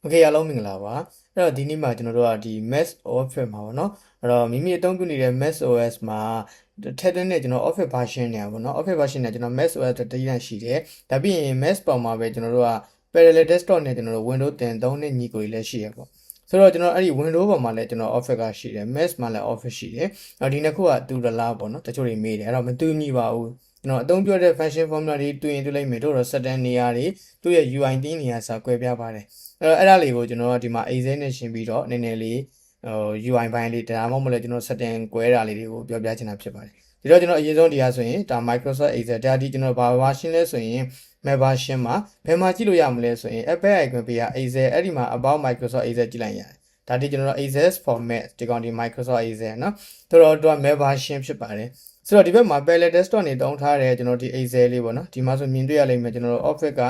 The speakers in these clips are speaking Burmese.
โอเคအားလုံးမင်္ဂလာပါအဲ့တော့ဒီနေ့မှာကျွန်တော်တို့ကဒီ Mac OS မှာပေါ့နော်အဲ့တော့မိမိအသုံးပြုနေတဲ့ Mac OS မှာထက်တဲ့နဲ့ကျွန်တော် Office version နေရပါတော့ Office version နဲ့ကျွန်တော် Mac OS တတိယရှိတယ်ဒါပြီးရင် Mac ပေါ်မှာပဲကျွန်တော်တို့က parallel desktop နဲ့ကျွန်တော်တို့ Windows 10 3နဲ့ညီကိုကြီးလည်းရှိရပေါ့ဆိုတော့ကျွန်တော်အဲ့ဒီ Windows ပေါ်မှာလည်းကျွန်တော် Office ကရှိတယ် Mac မှာလည်း Office ရှိတယ်အဲ့တော့ဒီနှစ်ခုကတူရလားပေါ့နော်တချို့တွေမေးတယ်အဲ့တော့မတူညီပါဘူး ကျွန်တော်အသုံးပြုတဲ့ function formula တွေတူရင်တူလိုက်မယ်တို့တော့ set နေရာတွေသူ့ရဲ့ UI တင်းနေရာစာကွဲပြားပါတယ်အဲ့တော့အဲ့ဒါလေးကိုကျွန်တော်တို့ဒီမှာ Excel နဲ့ရှင်းပြီးတော့နည်းနည်းလေးဟို UI ဘိုင်းလေးဒါမှမဟုတ်လည်းကျွန်တော် setting ကွဲတာလေးတွေကိုပြောပြချင်တာဖြစ်ပါတယ်ဒီတော့ကျွန်တော်အရင်ဆုံးဒီဟာဆိုရင်ဒါ Microsoft Excel ဒါဒီကျွန်တော်ဘာ version လဲဆိုရင် Mac version မှာဘယ်မှာကြည့်လို့ရမလဲဆိုရင် Apple icon ပေးရ Excel အဲ့ဒီမှာ about Microsoft Excel ကြည့်လိုက်ရတယ်ဒါဒီကျွန်တော်တို့ Excel format ဒီကောင်ဒီ Microsoft Excel เนาะတော်တော်တော့ Mac version ဖြစ်ပါတယ် ဆိုတော့ဒီဘက်မှာ parallel desktop နေတုံးထားတယ်ကျွန်တော်ဒီ Excel လေးပေါ့နော်ဒီမှာဆိုမြင်တွေ့ရလိမ့်မယ်ကျွန်တော်တို့ Office က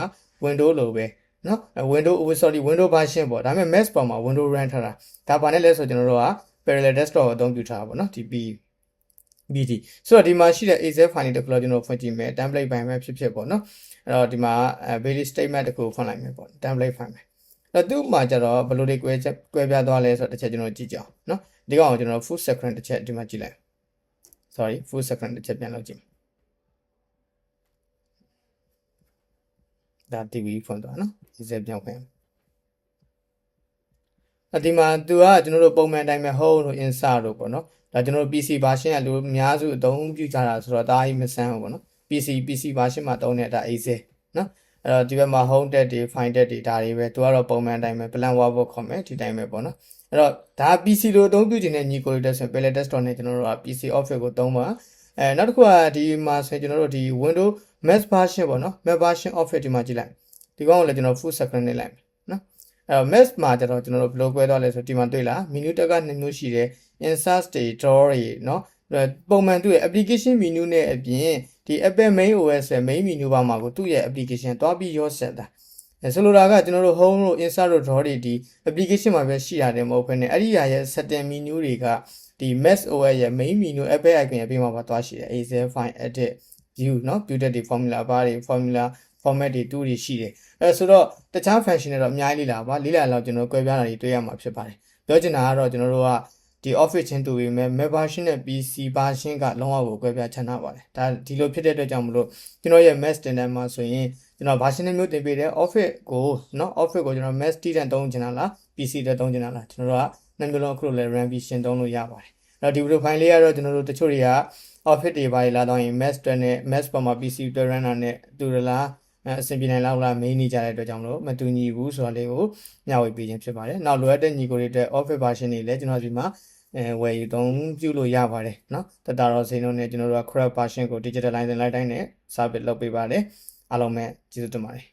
Windows လိုပဲနော် Windows sorry Windows version ပေါ့ဒါပေမဲ့ Mac ပေါ်မှာ Windows run ထားတာဒါဘာနဲ့လဲဆိုကျွန်တော်တို့က parallel desktop ကိုအသုံးပြုထားတာပေါ့နော်ဒီ B BD ဆိုတော့ဒီမှာရှိတဲ့ Excel file တစ်ခုလောက်ကျွန်တော်ဖွင့်ကြည့်မယ် template file ပဲဖြစ်ဖြစ်ပေါ့နော်အဲ့တော့ဒီမှာ basic statement တစ်ခုဖွင့်လိုက်မယ်ပေါ့ template file ပဲအဲ့သူ့မှာကျတော့ဘယ်လိုတွေကွဲချက်ကွဲပြားသွားလဲဆိုတော့တစ်ချက်ကျွန်တော်ကြည့်ကြအောင်နော်ဒီကောင်ကိုကျွန်တော် full screen တစ်ချက်ဒီမှာကြည့်လိုက် sorry full screen တစ်ချက်ပြန်လုပ်ကြည့်ဒါ TV ဖွင့်သွားနော် Excel ပြန်ဖွင့်အဒီမှာသူကကျွန်တော်တို့ပုံမှန်အတိုင်းပဲ home တို့ insert တို့ပေါ့နော်ဒါကျွန်တော်တို့ PC version ကလူအများစုအသုံးပြုကြတာဆိုတော့ဒါအကြီးမဆန်းဘူးပေါ့နော် PC PC version မှာတုံးနေတာ Excel နော်အဲ့တော့ဒီဘက်မှာ home tab တွေ file tab တွေဒါတွေပဲသူကတော့ပုံမှန်အတိုင်းပဲ plan workbook ခေါ်မယ်ဒီတိုင်းပဲပေါ့နော် အဲ့တော့ဒါ PC လိုအသုံးပြုခြင်းနဲ့ညီကိုတက်ဆို Palette Desktop နဲ့ကျွန်တော်တို့က PC Office ကိုသုံးပါအဲနောက်တစ်ခုကဒီမှာဆိုကျွန်တော်တို့ဒီ Windows Mac version ပေါ့နော် Mac version Office ဒီမှာကြည့်လိုက်ဒီကောင်ကိုလည်းကျွန်တော် full screen နဲ့လိုက်မယ်နော်အဲ့တော့ Mac မှာကျတော့ကျွန်တော်တို့ဘယ်လိုကွဲသွားလဲဆိုဒီမှာတွေ့လား menu tab ကနှစ်မျိုးရှိတယ် insert တွေ draw တွေနော်ပုံမှန်သူ့ရဲ့ application menu နဲ့အပြင်ဒီ Apple main OS ရဲ့ main menu ဘာမှာကိုသူ့ရဲ့ application သွားပြီးရောဆက်တာ ဆိုလိုတာကကျွန်တော်တို့ home တို့ insert တို့ draw တွေဒီ application မှာပဲရှိရတယ်မဟုတ်ဘဲနဲ့အဲ့ဒီဟာရဲ့ setting menu တွေကဒီ Mac OS ရဲ့ main menu Apple icon ရဲ့ပြီးမှာပါသွားရှိတယ် Excel file edit view เนาะ build တွေ formula bar တွေ formula format တွေတူတွေရှိတယ်အဲဆိုတော့တခြား function တွေတော့အများကြီးလေးလာပါလေးလာတော့ကျွန်တော်ကွဲပြားတာတွေတွေ့ရမှာဖြစ်ပါတယ်ပြောချင်တာကတော့ကျွန်တော်တို့က ဒီ office ချင်းတူပြီးမဲ့ Mac version နဲ့ PC version ကလုံးဝကိုကွဲပြားခြားနားပါတယ်ဒါဒီလိုဖြစ်တဲ့အတွက်ကြောင့်မလို့ကျွန်တော်ရဲ့ Mac standard မှာဆိုရင်ကျွန်တော် version တစ်မျိုးတင်ပေးတယ် office ကိုเนาะ office ကိုကျွန်တော် Mac တီးတန်သုံးချင်တာလား PC တက်သုံးချင်တာလားကျွန်တော်တို့ကနှစ်မျိုးလုံးအခုလိုလဲ RAM ပြီးရှင်းသုံးလို့ရပါတယ်အဲ့တော့ဒီ video file လေးကတော့ကျွန်တော်တို့တချို့တွေက office တွေပါလာတော့ရင် Mac တက်နဲ့ Mac ပေါ်မှာ PC တက် run တာနဲ့တူရလား အဆင်ပြေနိုင်လောက်လားမေးနေကြတဲ့အတွက်ကြောင့်မလို့မတူညီဘူးဆိုတာလေးကိုမျှဝေပေးခြင်းဖြစ်ပါတယ်။နောက်လိုအပ်တဲ့ညီကိုတွေအတွက် offer version တွေလည်းကျွန်တော်ဒီမှာအဲဝယ်ယူသုံးပြုလို့ရပါတယ်နော်။တတတော်စိန်တို့နဲ့ကျွန်တော်တို့က correct version ကို digitalize လိုက်တိုင်းနဲ့ service လုပ်ပေးပါတယ်။အားလုံးပဲကျေးဇူးတင်ပါတယ်။